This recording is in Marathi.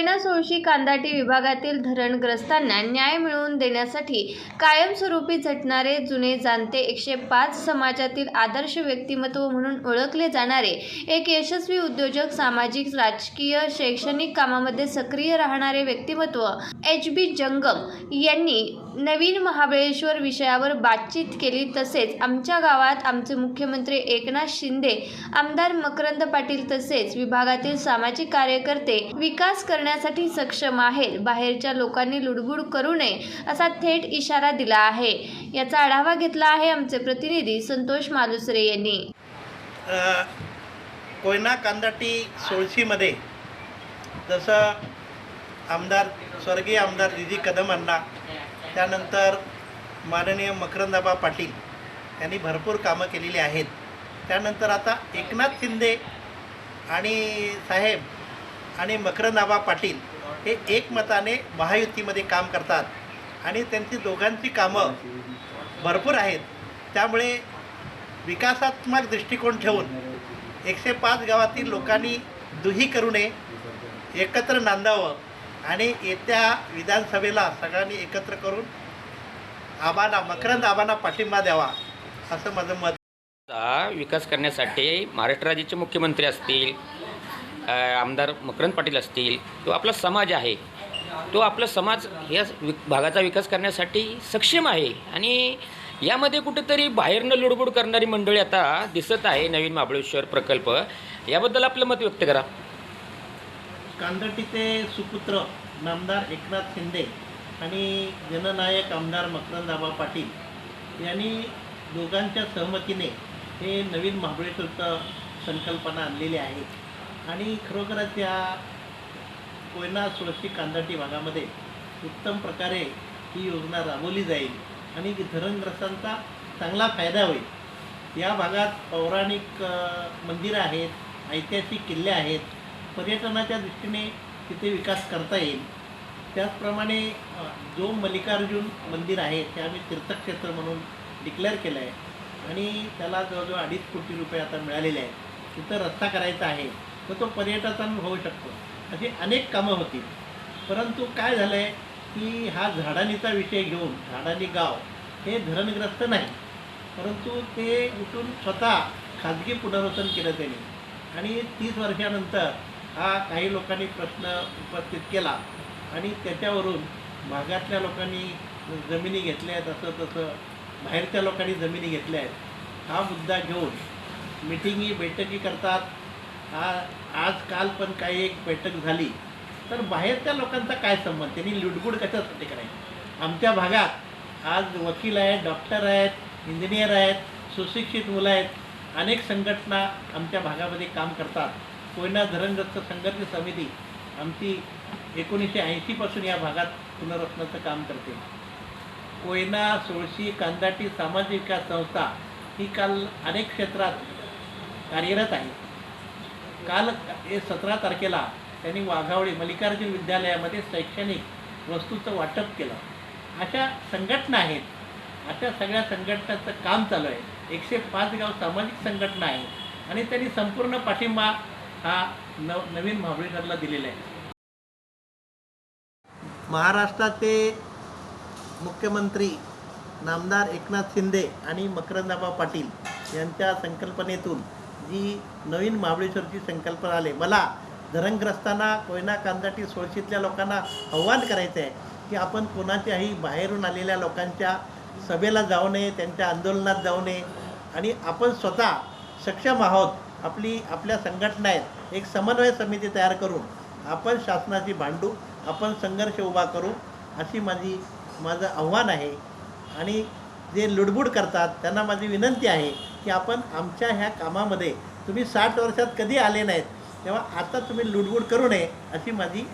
कोयना सोळशी कांदाटी विभागातील धरणग्रस्तांना न्याय मिळवून देण्यासाठी कायमस्वरूपी झटणारे जुने जाणते एकशे पाच समाजातील आदर्श व्यक्तिमत्व म्हणून ओळखले जाणारे एक यशस्वी उद्योजक सामाजिक राजकीय शैक्षणिक कामामध्ये सक्रिय राहणारे व्यक्तिमत्व एच बी जंगम यांनी नवीन महाबळेश्वर विषयावर बातचीत केली. तसेच आमच्या गावात आमचे मुख्यमंत्री एकनाथ शिंदे आमदार मकरंद पाटील तसेच विभागातील सामाजिक कार्यकर्ते विकास करण्यासाठी सक्षम आहेत. बाहेरच्या लोकांनी लुडबुड करू नये असा थेट इशारा दिला आहे. याचा आढावा घेतला आहे आमचे प्रतिनिधी संतोष मालुसरे यांनी. कोयना कांदाटी सोळशीमध्ये जसं आमदार स्वर्गीय आमदार दिदी कदम त्यानंतर माननीय मकरंदाबा पाटील यांनी भरपूर कामं केलेली आहेत. त्यानंतर आता एकनाथ शिंदे आणि साहेब आणि मकरनाबा पाटील हे एकमताने महायुतीमध्ये काम करतात. आणि त्यांची दोघांची कामं भरपूर आहेत. त्यामुळे विकासात्मक दृष्टिकोन ठेवून एकशे पाच गावातील लोकांनी दुही करू नये एकत्र नांदावं आणि येत्या विधानसभेला सगळ्यांनी एकत्र करून आबांना मकरंद आबांना पाठिंबा द्यावा असं माझं मत विकास करण्यासाठी महाराष्ट्र राज्याचे मुख्यमंत्री असतील आमदार मकरंद पाटील असतील तो आपला समाज आहे तो आपला समाज या वि भागाचा विकास करण्यासाठी सक्षम आहे. आणि यामध्ये कुठेतरी बाहेरनं लुडबुड करणारी मंडळी आता दिसत आहे नवीन महाबळेश्वर प्रकल्प. याबद्दल आपलं मत व्यक्त करा. कांदटीचे सुपुत्र नामदार एकनाथ शिंदे आणि जननायक आमदार मकरंदाबा पाटील यांनी दोघांच्या सहमतीने हे नवीन महाबळेश्वरचं संकल्पना आणलेली आहे. आणि खरोखरच या कोयना सुरक्षित कांदाटी भागामध्ये उत्तम प्रकारे ही योजना राबवली जाईल आणि धरणग्रस्तांचा चांगला फायदा होईल. या भागात पौराणिक मंदिरं आहेत ऐतिहासिक किल्ले आहेत. पर्यटनाच्या दृष्टीने तिथे विकास करता येईल. त्याचप्रमाणे जो मल्लिकार्जुन मंदिर आहे ते आम्ही तीर्थक्षेत्र म्हणून डिक्लेअर केलं आहे आणि त्याला जवळजवळ अडीच कोटी रुपये आता मिळालेले आहेत. तिथं रस्ता करायचा आहे. तर तो पर्यटकांना होऊ शकतो. अशी अनेक कामं होती परंतु काय झालं आहे की हा झाडानीचा विषय घेऊन झाडानी गाव हे धरणग्रस्त नाही. परंतु ते उठून स्वतः खाजगी पुनर्वसन केलं त्यांनी. आणि तीस वर्षानंतर हा काही लोकांनी प्रश्न उपस्थित केला आणि त्याच्यावरून भागातल्या लोकांनी जमिनी घेतल्या आहेत असं तसं बाहेरच्या लोकांनी जमिनी घेतल्या आहेत. हा मुद्दा घेऊन मिटिंगी बैठकी करतात. आ आज काल पण काही एक बैठक झाली. तर बाहेरच्या लोकांचा काय संबंध? त्यांनी लुडबुड कशासाठी करायची आमच्या भागात आज वकील आहेत डॉक्टर आहेत इंजिनियर आहेत सुशिक्षित मुलं आहेत. अनेक संघटना आमच्या भागामध्ये काम करतात. कोयना धरणग्रस्त संघर्ष समिती आमची एकोणीसशे ऐंशीपासून या भागात पुनर्रचनाचं काम करते. कोयना सोळशी कांदाटी सामाजिक विकास संस्था ही काल अनेक क्षेत्रात कार्यरत आहे. काल हे सतरा तारखेला त्यांनी वाघावळी मल्लिकार्जुन विद्यालयामध्ये शैक्षणिक वस्तूचं वाटप केलं. अशा संघटना आहेत. अशा सगळ्या संघटनाचं काम चालू आहे. एकशे पाच गाव सामाजिक संघटना आहे आणि त्यांनी संपूर्ण पाठिंबा हा नव नवीन महाबळेश्वरला दिलेला आहे. महाराष्ट्राचे मुख्यमंत्री नामदार एकनाथ शिंदे आणि मकरंदाबा पाटील यांच्या संकल्पनेतून जी नवीन महाबळेश्वरची संकल्पना आली. मला धरणग्रस्तांना कोयना कांदाटी सोळशीतल्या लोकांना आव्हान करायचं आहे की आपण कोणाच्याही बाहेरून आलेल्या लोकांच्या सभेला जाऊ नये त्यांच्या आंदोलनात जाऊ नये. आणि आपण स्वतः सक्षम आहोत. आपली आपल्या संघटना आहेत. एक समन्वय समिती तयार करून आपण शासनाची भांडू आपण संघर्ष उभा करू अशी माझी माझं आव्हान आहे. आणि जे लुडबुड करतात त्यांना माझी विनंती आहे की आपण आमच्या ह्या कामामध्ये तुम्ही साठ वर्षात कधी आले नाहीत तेव्हा आता तुम्ही लुडबुड करू नये अशी माझी